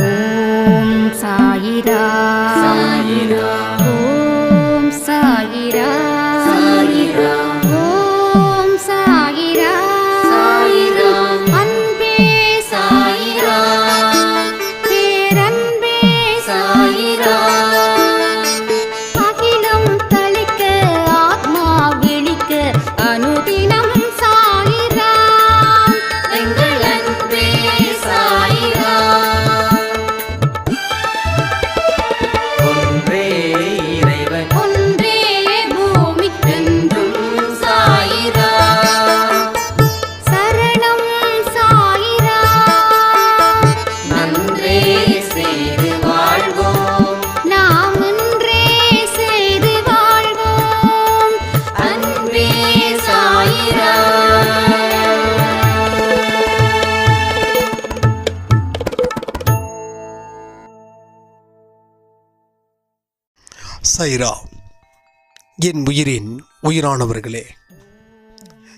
ஓம் சாயிரா சாயிரா ஓம் சைரா என் உயிரின் உயிரானவர்களே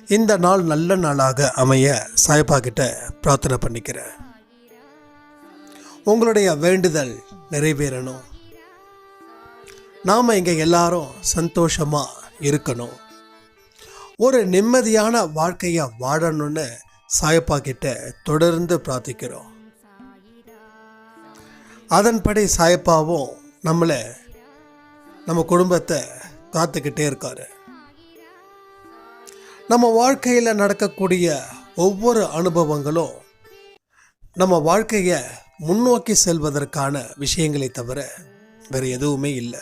இந்த நாள் நல்ல நாளாக அமைய சாயப்பா கிட்ட பிரார்த்தனை பண்ணிக்கிறேன். உங்களுடைய வேண்டுதல் நிறைவேறணும். நாம் இங்கே எல்லாரும் சந்தோஷமாக இருக்கணும். ஒரு நிம்மதியான வாழ்க்கையை வாழணும்னு சாயப்பா கிட்ட தொடர்ந்து பிரார்த்திக்கிறோம். அதன்படி சாயப்பாவும் நம்மளை நம்ம குடும்பத்தை காத்துக்கிட்டே இருக்காரு. நம்ம வாழ்க்கையில் நடக்கக்கூடிய ஒவ்வொரு அனுபவங்களும் நம்ம வாழ்க்கையை முன்னோக்கி செல்வதற்கான விஷயங்களை தவிர வேறு எதுவுமே இல்லை.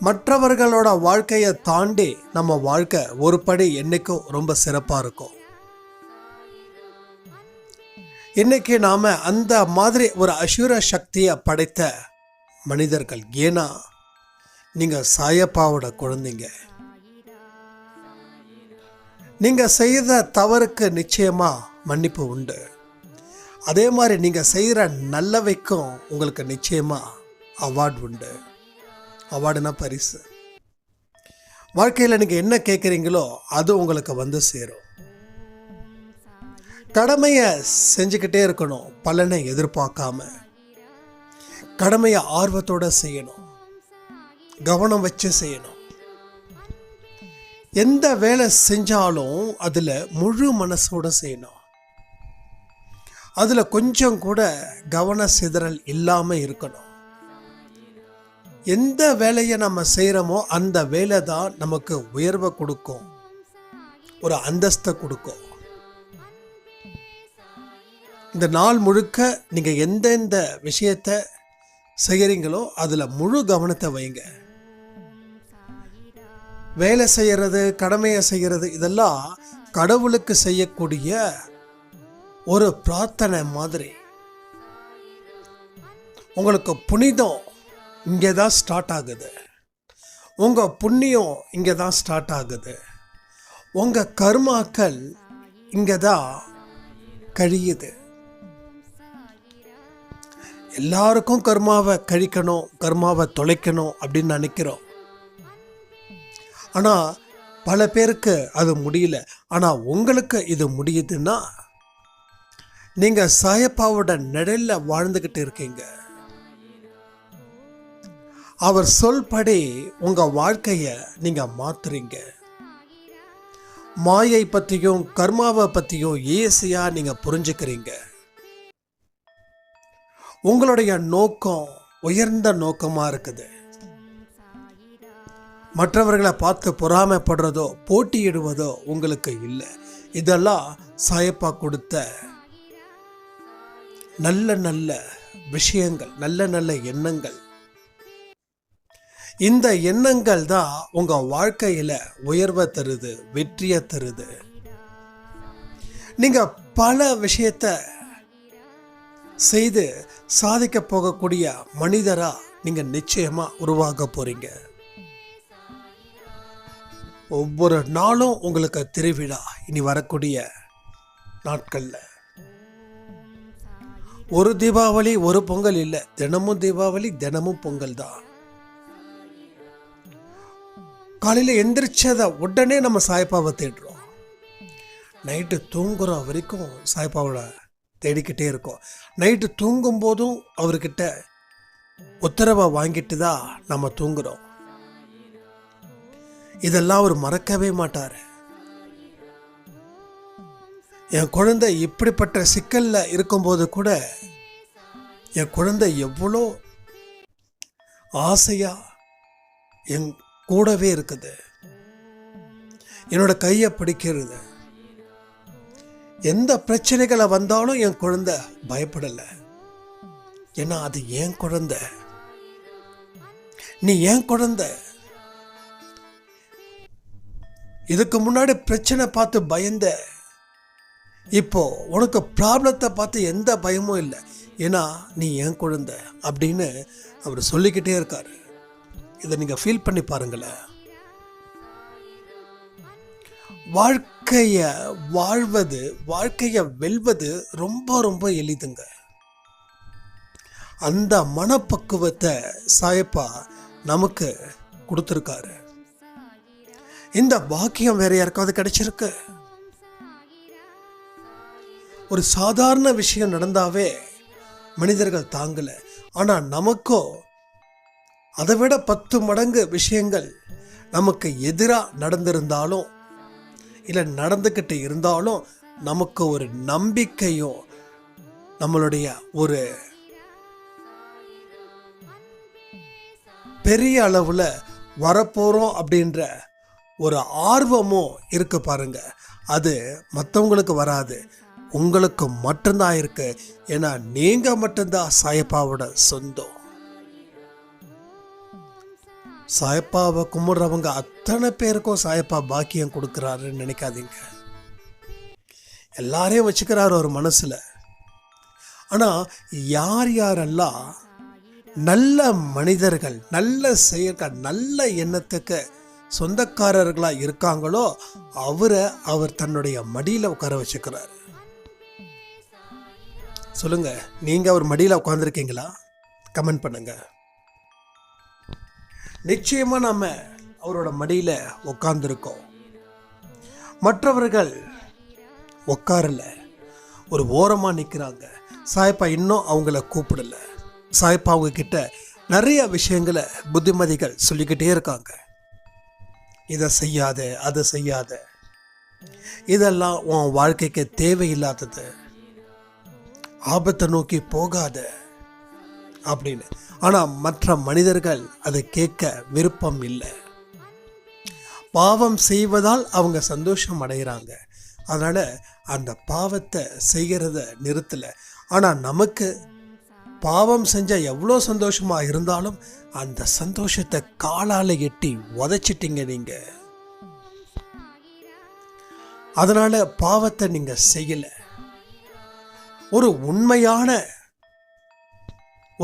மற்றவர்களோட வாழ்க்கையை தாண்டி நம்ம வாழ்க்கை ஒரு படி என்னைக்கும் ரொம்ப சிறப்பாக இருக்கும். இன்னைக்கு நாம் அந்த மாதிரி ஒரு அசுர சக்தியை படைத்த மனிதர்கள். ஏன்னா நீங்கள் சாயப்பாவோட குழந்தைங்க. நீங்கள் செய்த தவறுக்கு நிச்சயமாக மன்னிப்பு உண்டு. அதே மாதிரி நீங்கள் செய்கிற நல்லவைக்கும் உங்களுக்கு நிச்சயமாக அவார்டு உண்டு. அவார்டுனா பரிசு? வாழ்க்கையில் நீங்கள் என்ன கேட்குறீங்களோ அது உங்களுக்கு வந்து சேரும். கடமையை செஞ்சுக்கிட்டே இருக்கணும் பலனை எதிர்பார்க்காம. கடமையை ஆர்வத்தோட செய்யணும். கவனம் வச்சு செய்யணும். எந்த வேலை செஞ்சாலும் அதில் முழு மனசோட செய்யணும். அதில் கொஞ்சம் கூட கவன சிதறல் இல்லாமல் இருக்கணும். எந்த வேலையை நம்ம செய்கிறோமோ அந்த வேலை தான் நமக்கு உயர்வை கொடுக்கும். ஒரு அந்தஸ்தை கொடுக்கும். இந்த நாள் முழுக்க நீங்கள் எந்தெந்த விஷயத்தை செய்கிறீங்களோ அதில் முழு கவனத்தை வைங்க. வேலை செய்கிறது கடமையை செய்கிறது இதெல்லாம் கடவுளுக்கு செய்யக்கூடிய ஒரு பிரார்த்தனை மாதிரி. உங்களுக்கு புனிதம் இங்கே தான் ஸ்டார்ட் ஆகுது. உங்கள் புண்ணியம் இங்கே தான் ஸ்டார்ட் ஆகுது. உங்கள் கர்மாக்கள் இங்கே தான் கழியுது. எல்லாருக்கும் கர்மாவை கழிக்கணும் கர்மாவை தொலைக்கணும் அப்படின்னு நினைக்கிறோம். ஆனால் பல பேருக்கு அது முடியல. ஆனால் உங்களுக்கு இது முடியுதுன்னா நீங்கள் சாயப்பாவோட நிழலில் வாழ்ந்துக்கிட்டு இருக்கீங்க. அவர் சொல்படி உங்கள் வாழ்க்கையை நீங்கள் மாற்றுறீங்க மாயை பற்றியும் கர்மாவை பற்றியும் ஈஸியாக நீங்கள் புரிஞ்சுக்கிறீங்க. உங்களுடைய நோக்கம் உயர்ந்த நோக்கமாக இருக்குது. மற்றவர்களை பார்த்து பொறாமைப்படுறதோ போட்டியிடுவதோ உங்களுக்கு இல்லை. இதெல்லாம் சாயப்பா கொடுத்த நல்ல நல்ல விஷயங்கள் நல்ல நல்ல எண்ணங்கள். இந்த எண்ணங்கள் தான் உங்கள் வாழ்க்கையில் உயர்வை தருது வெற்றியை தருது. நீங்கள் பல விஷயத்த செய்து சாதிக்க போகக்கூடிய மனிதரா நீங்க நிச்சயமா உருவாக போறீங்க. ஒவ்வொரு நாளும் உங்களுக்கு திருவிழா இனி வரக்கூடிய நாட்கள்ல. ஒரு தீபாவளி ஒரு பொங்கல் இல்லை தினமும் தீபாவளி தினமும் பொங்கல் தான். காலையில் எந்திரிச்சதை உடனே நம்ம சாய்ப்பாவை தேடுறோம். நைட்டு தூங்குற வரைக்கும் சாய்ப்பாவோட தேடிக்கிட்டே இருக்கோம். நைட்டு தூங்கும்போதும் அவர்கிட்ட உத்தரவை வாங்கிட்டு தான் நம்ம தூங்குறோம். இதெல்லாம் அவர் மறக்கவே மாட்டார். என் குழந்தை இப்படிப்பட்ட சிக்கலில் இருக்கும்போது கூட என் குழந்தை எவ்வளோ ஆசையாக என் கூடவே இருக்குது. என்னோட கையை பிடிக்கிறது. எந்த பிரச்சனைகளை வந்தாலும் என் குழந்தை பயப்படலை. ஏன்னா அது என் குழந்தை. நீ ஏன் குழந்தை. இதுக்கு முன்னாடி பிரச்சனை பார்த்து பயந்த. இப்போ உனக்கு ப்ராப்ளத்தை பார்த்து எந்த பயமும் இல்லை. ஏன்னா நீ ஏன் குழந்தை அப்படின்னு அவர் சொல்லிக்கிட்டே இருக்கார். இதை நீங்கள் ஃபீல் பண்ணி பாருங்களேன். வாழ்க்கையை வாழ்வது வாழ்க்கையை வெல்வது ரொம்ப ரொம்ப எளிதுங்க. அந்த மனப்பக்குவத்தை சாயப்பா நமக்கு கொடுத்துருக்காரு. இந்த பாக்கியம் வேற யாருக்காவது கிடைச்சிருக்கு? ஒரு சாதாரண விஷயம் நடந்தாவே மனிதர்கள் தாங்கல. ஆனா நமக்கோ அதை விட பத்து மடங்கு விஷயங்கள் நமக்கு எதிராக நடந்திருந்தாலும் இல்லை நடந்துக்கிட்டு இருந்தாலும் நமக்கு ஒரு நம்பிக்கையும் நம்மளுடைய ஒரு பெரிய அளவில் வரப்போகிறோம் அப்படின்ற ஒரு ஆர்வமும் இருக்கு பாருங்க. அது மற்றவங்களுக்கு வராது. உங்களுக்கு மட்டும்தான் இருக்கு. ஏன்னா நீங்கள் மட்டும்தான் சாயப்பாவோட சொந்தம். சாயப்பாவை கும்பிட்றவங்க அத்தனை பேருக்கும் சாயப்பா பாக்கியம் கொடுக்குறாருன்னு நினைக்காதீங்க. எல்லாரையும் வச்சுக்கிறார் ஒரு மனசில். ஆனால் யார் யாரெல்லாம் நல்ல மனிதர்கள் நல்ல செயற்கள் நல்ல எண்ணத்துக்கு சொந்தக்காரர்களாக இருக்காங்களோ அவரை அவர் தன்னுடைய மடியில் உட்கார வச்சுக்கிறாரு. சொல்லுங்கள் நீங்கள் அவர் மடியில் உட்காந்துருக்கீங்களா கமெண்ட் பண்ணுங்கள் நிச்சயமாக நம்ம அவரோட மடியில் உக்காந்துருக்கோம். மற்றவர்கள் உட்காரல ஒரு ஓரமாக நிற்கிறாங்க சாய்ப்பா இன்னும் அவங்கள கூப்பிடல. சாய்ப்பா அவங்க கிட்ட நிறைய விஷயங்களை புத்திமதிகள் சொல்லிக்கிட்டே இருக்காங்க. இதை செய்யாத அதை செய்யாத. இதெல்லாம் உன் வாழ்க்கைக்கு தேவையில்லாதது. ஆபத்தை நோக்கி போகாத. அப்படின்னு. ஆனால் மற்ற மனிதர்கள் அதை கேட்க விருப்பம் இல்லை. பாவம் செய்வதால் அவங்க சந்தோஷம் அடைகிறாங்க. அதனால் அந்த பாவத்தை செய்கிறத நிறுத்தலை. ஆனால் நமக்கு பாவம் செஞ்சால் எவ்வளோ சந்தோஷமாக இருந்தாலும் அந்த சந்தோஷத்தை காலால் எட்டி உதச்சிட்டிங்க நீங்கள் அதனால் பாவத்தை நீங்கள் செய்யலை. ஒரு உண்மையான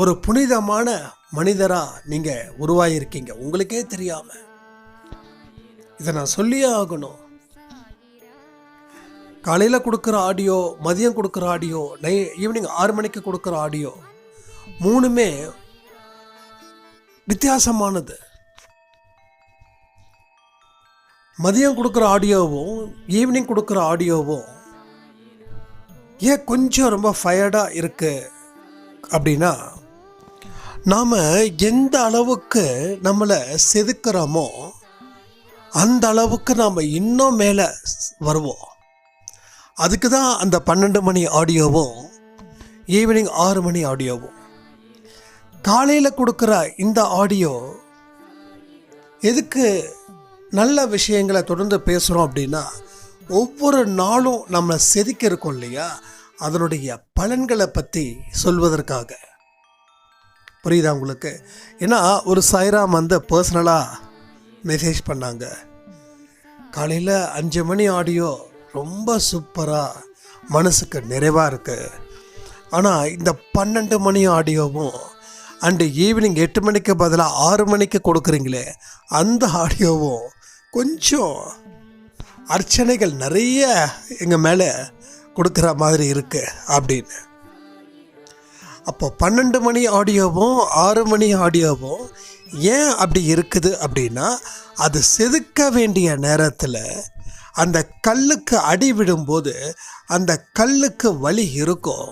ஒரு புனிதமான மனிதராக நீங்கள் உருவாயிருக்கீங்க. உங்களுக்கே தெரியாமல் இதை நான் சொல்லியே ஆகணும். காலையில் கொடுக்குற ஆடியோ மதியம் கொடுக்குற ஆடியோ நை ஈவினிங் ஆறு மணிக்கு கொடுக்குற ஆடியோ மூணுமே வித்தியாசமானது. மதியம் கொடுக்குற ஆடியோவும் ஈவினிங் கொடுக்குற ஆடியோவும் ஏன் கொஞ்சம் ரொம்ப ஃபயர்டாக இருக்குது அப்படின்னா நாம் எந்த அளவுக்கு நம்மளை செதுக்கிறோமோ அந்த அளவுக்கு நாம் இன்னும் மேலே வருவோம். அதுக்கு தான் அந்த பன்னெண்டு மணி ஆடியோவும் ஈவினிங் ஆறு மணி ஆடியோவும். காலையில் கொடுக்குற இந்த ஆடியோ எதுக்கு நல்ல விஷயங்களை தொடர்ந்து பேசுகிறோம் அப்படின்னா ஒவ்வொரு நாளும் நம்ம செதுக்கி இருக்கோம் இல்லையா? அதனுடைய பலன்களை பற்றி சொல்வதற்காக. புரியுதா உங்களுக்கு? ஏன்னா ஒரு சாய்ராம் வந்து பர்சனலாக மெசேஜ் பண்ணாங்க. காலையில் அஞ்சு மணி ஆடியோ ரொம்ப சூப்பராக மனசுக்கு நிறைவாக இருக்குது ஆனால் இந்த பன்னெண்டு மணி ஆடியோவும் அண்டு ஈவினிங் எட்டு மணிக்கு பதிலாக ஆறு மணிக்கு கொடுக்குறீங்களே அந்த ஆடியோவும் கொஞ்சம் அர்ச்சனைகள் நிறைய எங்கள் மேலே கொடுக்குற மாதிரி இருக்குது அப்படின்னு. அப்போ பன்னெண்டு மணி ஆடியோவும் ஆறு மணி ஆடியோவும் ஏன் அப்படி இருக்குது அப்படின்னா அது செதுக்க வேண்டிய நேரத்தில் அந்த கல்லுக்கு அடி விடும்போது அந்த கல்லுக்கு வலி இருக்கும்.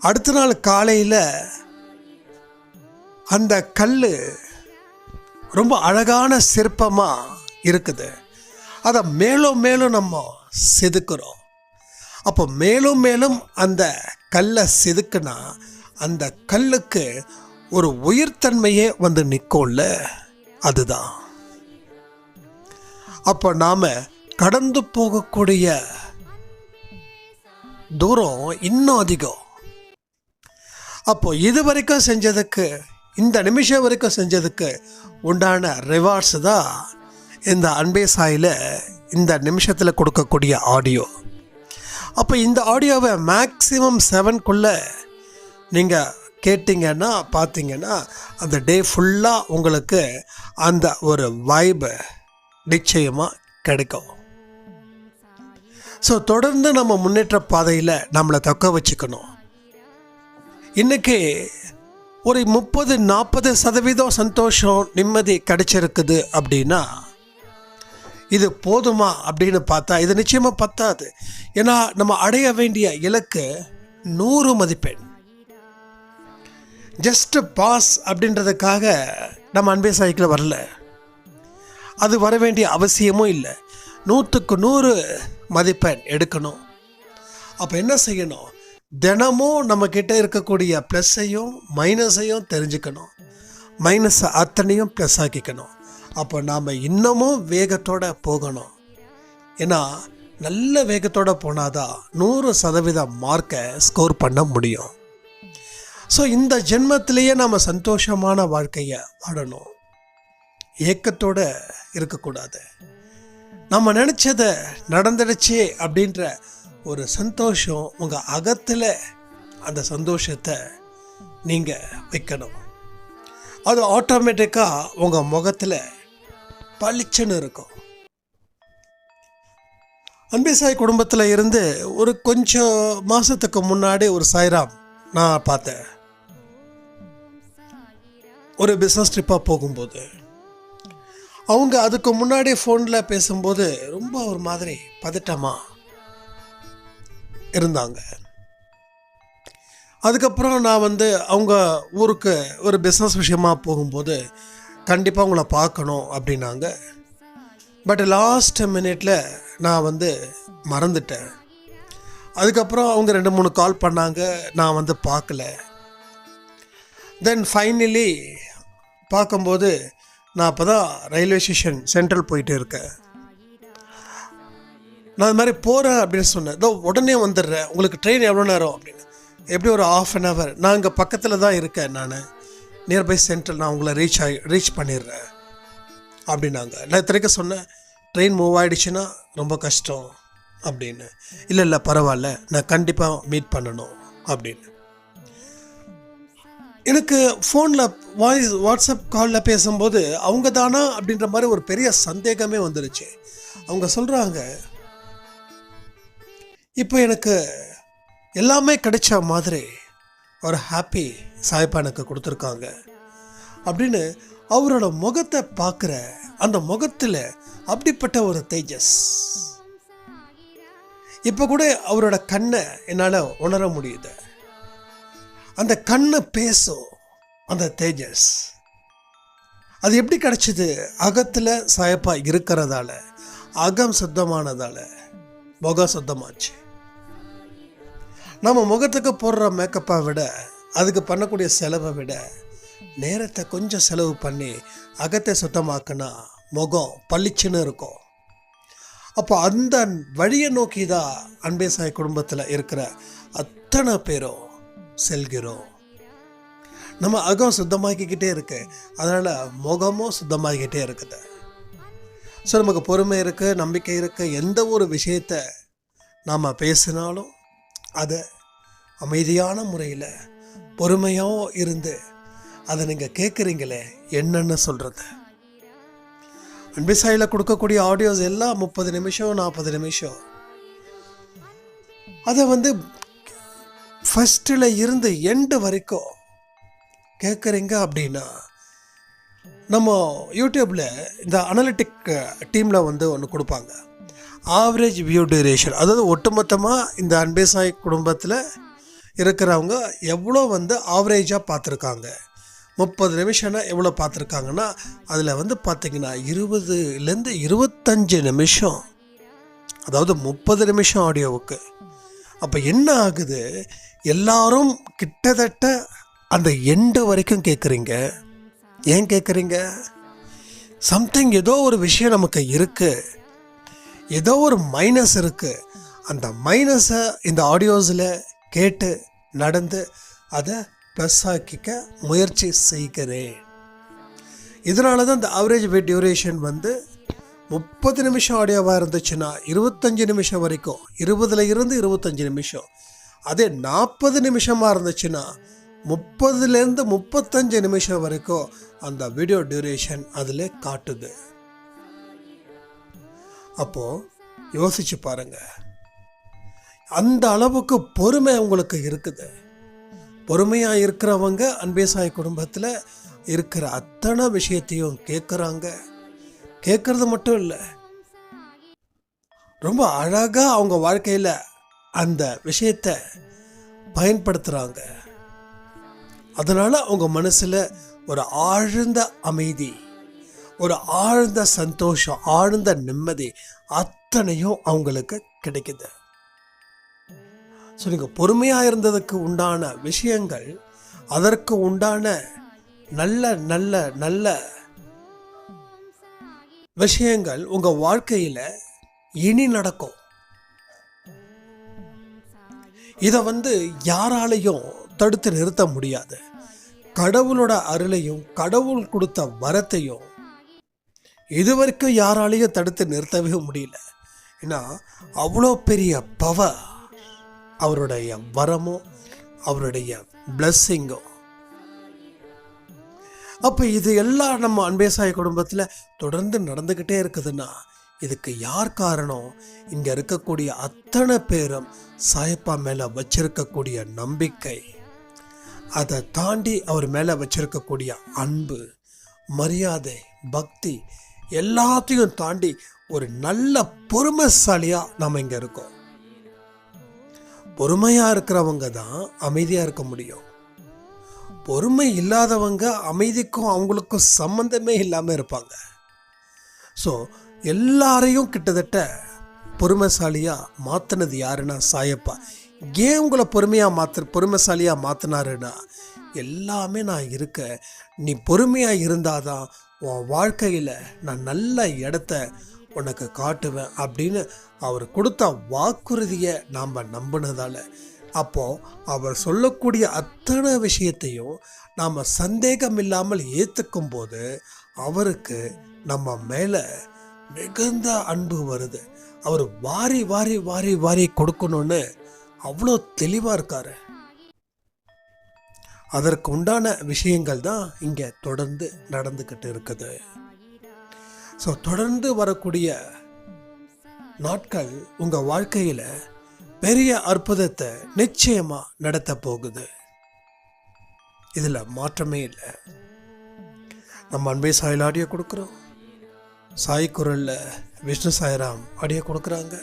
அடுத்த நாள் காலையில் அந்த கல் ரொம்ப அழகான சிற்பமாக இருக்குது. அதை மேலும் மேலும் நம்ம செதுக்கிறோம். அப்போ மேலும் மேலும் அந்த கல்லை செதுக்குனா அந்த கல்லுக்கு ஒரு உயிர்த்தன்மையே வந்து நிற்கும்ல அதுதான். அப்போ நாம் கடந்து போகக்கூடிய தூரம் இன்னும் அதிகம். அப்போ இது வரைக்கும் செஞ்சதுக்கு இந்த நிமிஷம் வரைக்கும் செஞ்சதுக்கு உண்டான ரிவார்ட்ஸ் தான் இந்த அன்பே சாயில் இந்த நிமிஷத்தில் கொடுக்கக்கூடிய ஆடியோ அப்போ இந்த ஆடியோவை மேக்ஸிமம் செவன்குள்ளே நீங்கள் கேட்டிங்கன்னா பார்த்தீங்கன்னா அந்த டே ஃபுல்லாக உங்களுக்கு அந்த ஒரு வைபு நிச்சயமாக கிடைக்கும். ஸோ தொடர்ந்து நம்ம முன்னேற்ற பாதையில் நம்மளை தக்க வச்சுக்கணும். இன்றைக்கி ஒரு முப்பது நாற்பது சதவீதம் சந்தோஷம் நிம்மதி கிடைச்சிருக்குது அப்படின்னா இது போதுமா அப்படின்னு பார்த்தா இது நிச்சயமாக பத்தாது. ஏன்னா நம்ம அடைய வேண்டிய இலக்கு நூறு மதிப்பெண். ஜஸ்ட் பாஸ் அப்படின்றதுக்காக நம்ம அன்பே சாய்க்கில் வரல. அது வர வேண்டிய அவசியமும் இல்லை. நூற்றுக்கு நூறு மதிப்பெண் எடுக்கணும். அப்போ என்ன செய்யணும்? தினமும் நம்மக்கிட்ட இருக்கக்கூடிய ப்ளஸ்ஸையும் மைனஸையும் தெரிஞ்சுக்கணும். மைனஸை அத்தனையும் ப்ளஸ் ஆக்கிக்கணும். அப்போ நாம் இன்னமும் வேகத்தோட போகணும். ஏன்னா நல்ல வேகத்தோட போனாதான் நூறு சதவீத மார்க்கை ஸ்கோர் பண்ண முடியும். ஸோ இந்த ஜென்மத்திலேயே நாம் சந்தோஷமான வாழ்க்கையை வாழணும். ஏக்கத்தோட இருக்கக்கூடாது. நம்ம நினச்சதை நடந்துடுச்சு அப்படின்ற ஒரு சந்தோஷம் உங்கள் அகத்தில் அந்த சந்தோஷத்தை நீங்கள் வைக்கணும். அது ஆட்டோமேட்டிக்காக உங்கள் முகத்தில் பளிச்சுன்னு இருக்கும். அன்பிசாய் குடும்பத்தில் இருந்து ஒரு கொஞ்சம் மாதத்துக்கு முன்னாடி ஒரு சாய்ராம் நான் பார்த்தேன். ஒரு பிஸ்னஸ் ட்ரிப்பாக போகும்போது. அவங்க அதுக்கு முன்னாடி ஃபோனில் பேசும்போது ரொம்ப ஒரு மாதிரி பதட்டமாக இருந்தாங்க. அதுக்கப்புறம் நான் வந்து அவங்க ஊருக்கு ஒரு பிஸ்னஸ் விஷயமா போகும்போது கண்டிப்பாக உங்களை பார்க்கணும் அப்படின்னாங்க. பட் லாஸ்ட் மினிட்ல நான் வந்து மறந்துட்டேன். அதுக்கப்புறம் அவங்க ரெண்டு மூணு கால் பண்ணாங்க. நான் வந்து பார்க்கல. தென் ஃபைனலி பார்க்கும்போது நான் அப்போ தான் ரயில்வே ஸ்டேஷன் சென்ட்ரல் போயிட்டு இருக்கேன். நான் அது மாதிரி போகிறேன் அப்படின்னு சொன்னேன். இதோ உடனே வந்துடுறேன். உங்களுக்கு ட்ரெயின் எவ்வளோ நேரம்? அப்படின்னு. எப்படி ஒரு ஆஃப் அன் ஹவர் நான் இங்கே பக்கத்தில் தான் இருக்கேன் நான். நியர்பை சென்ட்ரல் நான் உங்களை ரீச் ஆகி ரீச் பண்ணிடுறேன் அப்படின்னாங்க. நான் இத்தனைக்கு சொன்னேன் ட்ரெயின் மூவ் ஆகிடுச்சுன்னா ரொம்ப கஷ்டம் அப்படின்னு. இல்லை இல்லை பரவாயில்ல நான் கண்டிப்பாக மீட் பண்ணணும் அப்படின்னு. எனக்கு ஃபோனில் வாய்ஸ் வாட்ஸ்அப் காலில் பேசும்போது அவங்க தானா அப்படின்ற மாதிரி ஒரு பெரிய சந்தேகமே வந்துருச்சு. அவங்க சொல்கிறாங்க இப்போ எனக்கு எல்லாமே கிடைச்ச மாதிரி ஒரு ஹாப்பி சாய்ப்பா எனக்கு கொடுத்துருக்காங்க. அப்படின்னு அவரோட முகத்தை பார்க்குற அந்த முகத்தில் அப்படிப்பட்ட ஒரு தேஜஸ். இப்போ கூட அவரோட கண்ணை என்னால் உணர முடியுது. அந்த கண்ணை பேசும் அந்த தேஜஸ். அது எப்படி கிடச்சிது? அகத்தில் சாயப்பா இருக்கிறதால அகம் சுத்தமானதால முகம் சுத்தமாச்சு. நம்ம முகத்துக்கு போடுற மேக்கப்பை விட அதுக்கு பண்ணக்கூடிய செலவை விட நேரத்தை கொஞ்சம் செலவு பண்ணி அகத்தை சுத்தமாக்குனா முகம் பளிச்சுன்னு இருக்கும். அப்போ அந்த வழியை நோக்கி தான் அன்பே சாய் குடும்பத்தில் இருக்கிற அத்தனை பேரும் செல்கிறோம். நம்ம அகம் சுத்தமாக்கிக்கிட்டே இருக்கு. அதனால் முகமும் சுத்தமாகிக்கிட்டே இருக்குது. ஸோ நமக்கு பொறுமை இருக்குது நம்பிக்கை இருக்குது எந்த ஒரு விஷயத்தை நாம் பேசினாலும் அதை அமைதியான முறையில் பொறுமையாக இருந்து அதை நீங்கள் கேட்குறீங்களே என்னன்னு சொல்கிறது அன்பிசாயில் கொடுக்கக்கூடிய ஆடியோஸ் எல்லாம் முப்பது நிமிஷம் நாற்பது நிமிஷம். அதை வந்து ஃபஸ்ட்டில் இருந்து எண்டு வரைக்கும் கேட்குறீங்க அப்படின்னா நம்ம யூடியூப்பில் இந்த அனலிட்டிக் டீமில் வந்து ஒன்று கொடுப்பாங்க. ஆவரேஜ் வியூ டியூரேஷன் அதாவது ஒட்டுமொத்தமாக இந்த அன்பேசாய் குடும்பத்தில் இருக்கிறவங்க எவ்வளோ வந்து ஆவரேஜாக பார்த்துருக்காங்க? முப்பது நிமிஷம்னா எவ்வளோ பார்த்துருக்காங்கன்னா அதில் வந்து பார்த்திங்கன்னா இருபதுலேருந்து இருபத்தஞ்சு நிமிஷம். அதாவது முப்பது நிமிஷம் ஆடியோவுக்கு. அப்போ என்ன ஆகுது? எல்லாரும் கிட்டத்தட்ட அந்த எண்டு வரைக்கும் கேட்குறீங்க ஏன் கேட்குறீங்க சம்திங் ஏதோ ஒரு விஷயம் நமக்கு இருக்குது ஏதோ ஒரு மைனஸ் இருக்குது அந்த மைனஸை இந்த ஆடியோஸில் கேட்டு நடந்து அதை ப்ளஸ் ஆக்கிக்க முயற்சி செய்கிறேன். இதனால தான் இந்த ஆவரேஜ் வெயிட் டியூரேஷன் வந்து முப்பது நிமிஷம் ஆடியோவாக இருந்துச்சுன்னா இருபத்தஞ்சு நிமிஷம் வரைக்கும் இருபதுல இருந்து இருபத்தஞ்சு நிமிஷம். அதே நாற்பது நிமிஷமாக இருந்துச்சுன்னா முப்பதுலேருந்து முப்பத்தஞ்சு நிமிஷம் வரைக்கும் அந்த வீடியோ டியூரேஷன் அதில் காட்டுது. அப்போது யோசிச்சு பாருங்கள் அந்த அளவுக்கு பொறுமை உங்களுக்கு இருக்குது. பொறுமையாக இருக்கிறவங்க அன்பேசாய் குடும்பத்தில் இருக்கிற அத்தனை விஷயத்தையும் கேட்குறாங்க கேட்குறது மட்டும் இல்லை. ரொம்ப அழகாக அவங்க வாழ்க்கையில் அந்த விஷயத்தை பயன்படுத்துகிறாங்க அதனால் அவங்க மனசில் ஒரு ஆழ்ந்த அமைதி ஒரு ஆழ்ந்த சந்தோஷம் ஆழ்ந்த நிம்மதி அத்தனையும் அவங்களுக்கு கிடைக்குது. ஸோ நீங்கள் பொறுமையாக இருந்ததுக்கு உண்டான விஷயங்கள் அதற்கு உண்டான நல்ல நல்ல நல்ல விஷயங்கள் உங்கள் வாழ்க்கையில் இனி நடக்கும். இதை வந்து யாராலையும் தடுத்து நிறுத்த முடியாது. கடவுளோட அருளையும் கடவுள் கொடுத்த வரத்தையும் இதுவரைக்கும் யாராலையும் தடுத்து நிறுத்தவே முடியல. ஏன்னா அவ்வளோ பெரிய பவர் அவருடைய வரமும் அவருடைய பிளஸ்ஸிங்கோ அப்போ இது எல்லாம் நம்ம அன்பேசாய குடும்பத்தில் தொடர்ந்து நடந்துக்கிட்டே இருக்குதுன்னா இதுக்கு யார் காரணம்? இங்கே இருக்கக்கூடிய அத்தனை பேரும் சாயப்பா மேலே வச்சிருக்கக்கூடிய நம்பிக்கை. அதை தாண்டி அவர் மேலே வச்சிருக்கக்கூடிய அன்பு மரியாதை பக்தி எல்லாத்தையும் தாண்டி ஒரு நல்ல பொறுமைசாலியாக நம்ம இங்கே இருக்கோம். பொறுமையாக இருக்கிறவங்க தான் அமைதியாக இருக்க முடியும். பொறுமை இல்லாதவங்க அமைதிக்கும் அவங்களுக்கும் சம்மந்தமே இல்லாமல் இருப்பாங்க. ஸோ எல்லாரையும் கிட்டத்தட்ட பொறுமைசாலியாக மாற்றினது யாருன்னா சாயப்பா. ஏன் உங்களை பொறுமையாக மாற்று பொறுமைசாலியாக மாற்றினாருன்னா எல்லாமே நான் இருக்க நீ பொறுமையாக இருந்தாதான் உன் வாழ்க்கையில் நான் நல்ல இடத்த உனக்கு காட்டுவேன் அப்படின்னு அவர் கொடுத்த வாக்குறுதியை நாம் நம்பினதால். அப்போது அவர் சொல்லக்கூடிய அத்தனை விஷயத்தையும் நாம் சந்தேகம் இல்லாமல் ஏற்றுக்கும் போது அவருக்கு நம்ம மேலே மிகுந்த அன்பு வருது. அவர் வாரி வாரி வாரி வாரி கொடுக்கணும்னு அவ்வளோ தெளிவாக இருக்கார். அதற்கு உண்டான விஷயங்கள் தான் இங்கே தொடர்ந்து நடந்துக்கிட்டு இருக்குது. ஸோ தொடர்ந்து வரக்கூடிய நாட்கள் உங்கள் வாழ்க்கையில் பெரிய அற்புதத்தை நிச்சயமாக நடத்த போகுது. இதில் மாற்றமே இல்லை. நம்ம அன்பை சாயில் ஆடியோ கொடுக்குறோம். சாய் குரலில் விஷ்ணு சாய்ராம் ஆடியோ கொடுக்குறாங்க.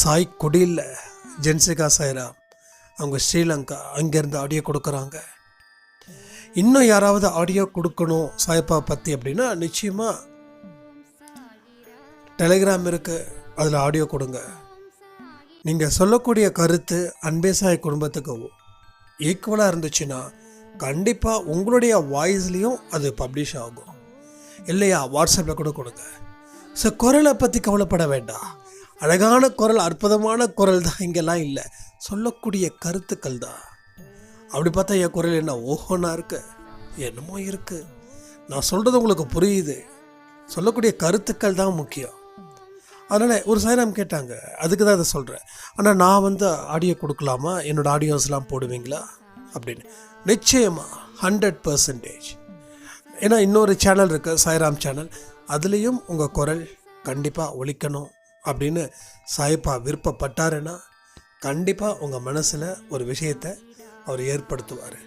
சாய் குடியில் ஜென்சிகா சாய்ராம் அவங்க ஸ்ரீலங்கா அங்கேருந்து ஆடியோ கொடுக்குறாங்க. இன்னும் யாராவது ஆடியோ கொடுக்கணும் சாய்ப்பா பற்றி அப்படின்னா நிச்சயமாக டெலிகிராம் இருக்குது அதில் ஆடியோ கொடுங்க. நீங்கள் சொல்லக்கூடிய கருத்து அன்பேசாய் குடும்பத்துக்கு ஈக்குவலாக இருந்துச்சுன்னா கண்டிப்பாக உங்களுடைய வாய்ஸ்லேயும் அது பப்ளிஷ் ஆகும். இல்லையா? வாட்ஸ்அப்பில் கூட கொடுங்க. ஸோ குரலை பற்றி கவலைப்பட வேண்டாம். அழகான குரல் அற்புதமான குரல் தான் இங்கெல்லாம் இல்லை. சொல்லக்கூடிய கருத்துக்கள் தான். அப்படி பார்த்தா என் குரல் என்ன ஓஹோனா இருக்கு? என்னமோ இருக்குது நான் சொல்கிறது உங்களுக்கு புரியுது. சொல்லக்கூடிய கருத்துக்கள் தான் முக்கியம். அதனால் ஒரு சாயராம் கேட்டாங்க அதுக்கு தான் அதை சொல்கிறேன் ஆனால் நான் வந்து ஆடியோ கொடுக்கலாமா? என்னோடய ஆடியோஸ்லாம் போடுவீங்களா? அப்படின்னு. நிச்சயமாக ஹண்ட்ரட் பர்சன்டேஜ் ஏன்னா இன்னொரு சேனல் இருக்குது சாய்ராம் சேனல் அதுலேயும் உங்கள் குரல் கண்டிப்பாக ஒழிக்கணும் அப்படின்னு சாய்ப்பா விருப்பப்பட்டாருன்னா கண்டிப்பாக உங்கள் மனசில் ஒரு விஷயத்தை அவர் ஏற்படுத்துவார்.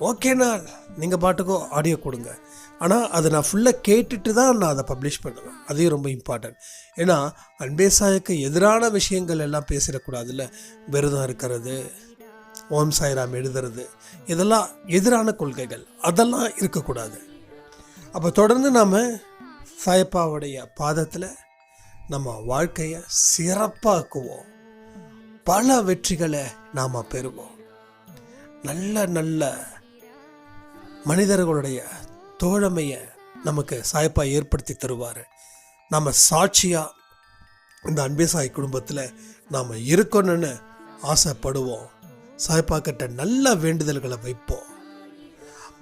ஓகேண்ணா நீங்கள் பாட்டுக்கோ ஆடியோ கொடுங்க. ஆனால் அதை நான் ஃபுல்லாக கேட்டுட்டு தான் நான் அதை பப்ளிஷ் பண்ணுவேன். அதையும் ரொம்ப இம்பார்ட்டன்ட் ஏன்னா அன்பேசாய்க்கு எதிரான விஷயங்கள் எல்லாம் பேசிடக்கூடாதுல்ல. விரதம் இருக்கிறது ஓம் சாய்ராம் எழுதுறது இதெல்லாம் எதிரான கொள்கைகள். அதெல்லாம் இருக்கக்கூடாது. அப்போ தொடர்ந்து நாம் சாயப்பாவுடைய பாதத்தில் நம்ம வாழ்க்கையை சிறப்பாக்குவோம். பல வெற்றிகளை நாம் பெறுவோம். நல்ல நல்ல மனிதர்களுடைய தோழமையை நமக்கு சாய்ப்பாக ஏற்படுத்தி தருவார். நம்ம சாட்சியாக இந்த அன்பேசாய் குடும்பத்தில் நாம் இருக்கணும்னு ஆசைப்படுவோம். சாயப்பா கிட்ட நல்ல வேண்டுதல்களை வைப்போம்.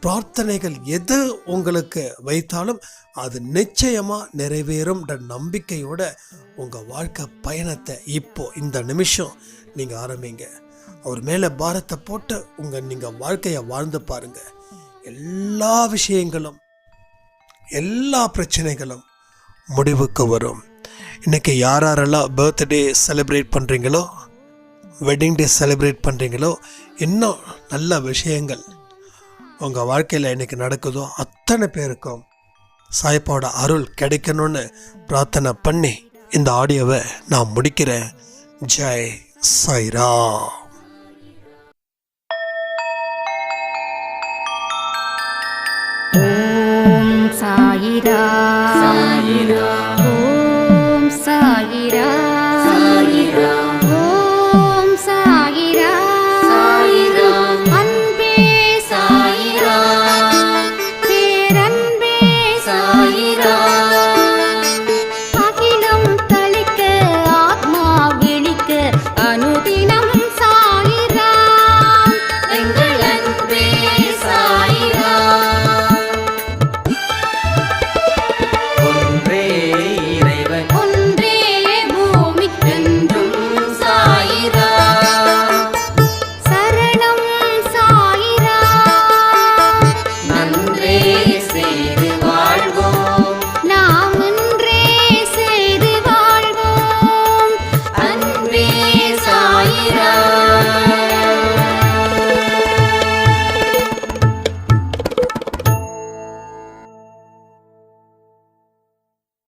பிரார்த்தனைகள் எது உங்களுக்கு வைத்தாலும் அது நிச்சயமாக நிறைவேறும்ன்ற நம்பிக்கையோட உங்கள் வாழ்க்கை பயணத்தை இப்போ இந்த நிமிஷம் நீங்கள் ஆரம்பிங்க. அவர் மேலே பாரத்தை போட்டு உங்கள் நீங்கள் வாழ்க்கையை வாழ்ந்து பாருங்கள் எல்லா விஷயங்களும் எல்லா பிரச்சனைகளும் முடிவுக்கு வரும். இன்றைக்கி யார் யாரெல்லாம் பர்த்டே செலிப்ரேட் பண்ணுறீங்களோ வெட்டிங் டே செலிப்ரேட் பண்ணுறீங்களோ இன்னும் நல்ல விஷயங்கள் உங்கள் வாழ்க்கையில் இன்றைக்கி நடக்குதோ அத்தனை பேருக்கும் சாய்ப்பாவோட அருள் கிடைக்கணும்னு பிரார்த்தனை பண்ணி இந்த ஆடியோவை நான் முடிக்கிறேன். ஜெய் சாய்ரா ஓம் சாயிரா சாயிரா